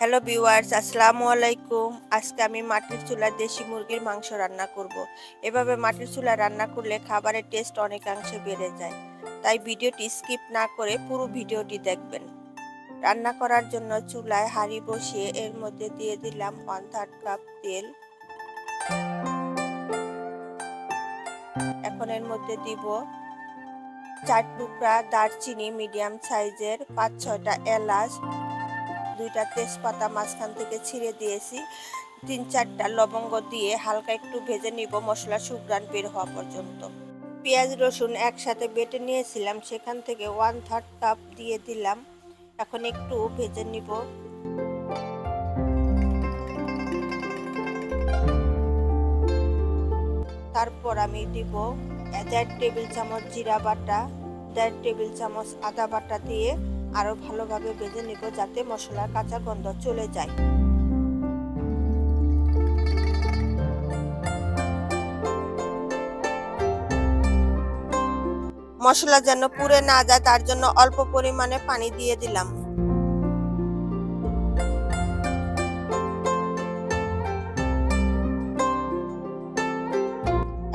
Hello viewers আসসালামু আলাইকুম আজকে আমি মাটির চুলায় দেশি মুরগির মাংস রান্না করব। এভাবে মাটির চুলা রান্না করলে খাবারের টেস্ট অনেকাংশে বেড়ে যায় তাই ভিডিওটি স্কিপ না করে পুরো ভিডিওটি দেখবেন রান্না করার জন্য চুলায় হাঁড়ি বসিয়ে এর মধ্যে দিয়ে দিলাম ওয়ান থার্ড কাপ তেল এখন এর মধ্যে দিব চার টুকরা দারচিনি মিডিয়াম সাইজের পাঁচ ছয়টা এলাচ দুইটা তেজপাতা মাঝখান থেকে ছিঁড়ে দিয়েছি। তিন চারটা লবঙ্গ দিয়ে হালকা একটু ভেজে নিব, মশলা সুগ্রান বের হওয়া পর্যন্ত। পেঁয়াজ, রসুন একসাথে বেটে নিয়েছিলাম, সেখান থেকে ওয়ান থার্ড কাপ দিয়ে দিলাম। এখন একটু ভেজে নিব। তারপর আমি দিব দেড় টেবিল চামচ জিরা বাটা, দেড় টেবিল চামচ আদা বাটা দিয়ে আরও ভালোভাবে ভেজে নিব যাতে মশলার কাঁচা গন্ধ চলে যায়। মশলা যেন পুড়ে না যায়, তার জন্য অল্প পরিমাণে পানি দিয়ে দিলাম।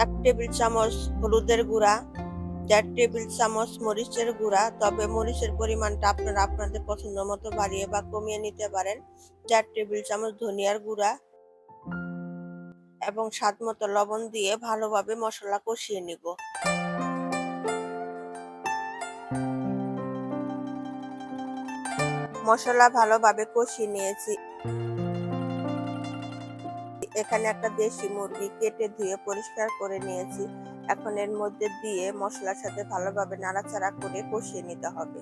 এক টেবিল চামচ হলুদের গুঁড়া দেড় টেবিল চামচ মরিচের গুঁড়া, তবে মরিচের পরিমাণটা আপনারা আপনাদের পছন্দ মতো বাড়িয়ে বা কমিয়ে নিতে পারেন। চার টেবিল চামচ ধনিয়ার গুঁড়া এবং স্বাদ মতো লবণ দিয়ে ভালোভাবে মশলা কষিয়ে নিব। মশলা ভালোভাবে কষিয়ে নিয়েছি। এখানে একটা দেশি মুরগি কেটে ধুয়ে পরিষ্কার করে নিয়েছি। এখন এর মধ্যে দিয়ে মশলার সাথে ভালোভাবে নাড়াচাড়া করে কষিয়ে নিতে হবে।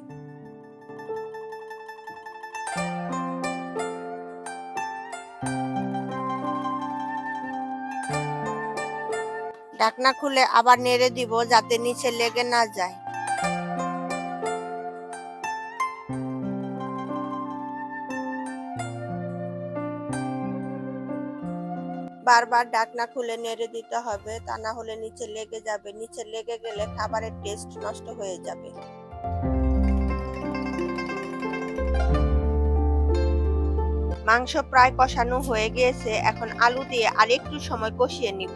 ঢাকনা খুলে আবার নেড়ে দিব যাতে নিচে লেগে না যায়। বারবার ডাকনা খুলে নেড়ে দিতে হবে, তা না হলে নিচে লেগে যাবে। নিচে লেগে গেলে খাবারের টেস্ট নষ্ট হয়ে যাবে। মাংস প্রায় কষানো হয়ে গিয়েছে, এখন আলু দিয়ে আরেকটু সময় কষিয়ে নিব।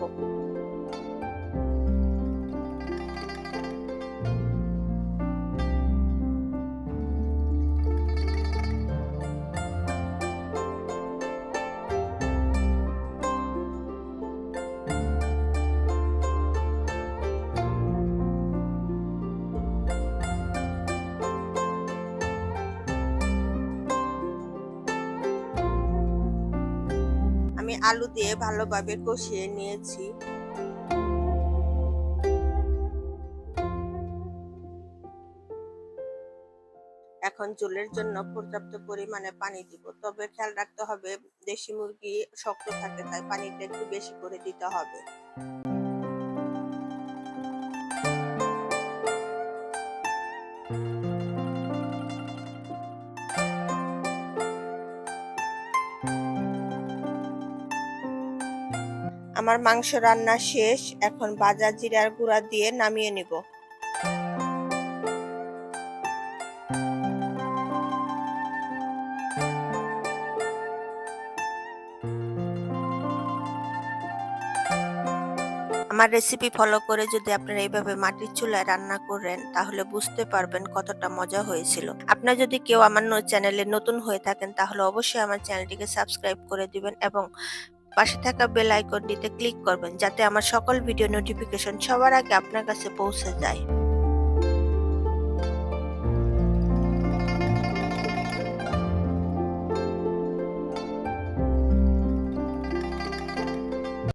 আমি আলু দিয়ে ভালোভাবে কষিয়ে নিয়েছি। এখন চুলের জন্য পর্যাপ্ত পরিমাণে পানি দিব, তবে খেয়াল রাখতে হবে দেশি মুরগি শক্ত থাকে, তাই পানিটা একটু বেশি করে দিতে হবে। আমার মাংস রান্না শেষ, এখন বাজা জিরার গুঁড়া দিয়ে নামিয়ে নিব। আমার রেসিপি ফলো করে যদি আপনারা এইভাবে মাটির চুলায় রান্না করেন, তাহলে বুঝতে পারবেন কতটা মজা হয়েছিল। আপনারা যদি কেউ আমার চ্যানেলে নতুন হয়ে থাকেন, তাহলে অবশ্যই আমার চ্যানেলটিকে সাবস্ক্রাইব করে দিবেন এবং পাশে থাকা বেল আইকনটিতে ক্লিক করবেন, যাতে আমার সকল ভিডিও নোটিফিকেশন সবার আগে আপনার কাছে পৌঁছে যায়।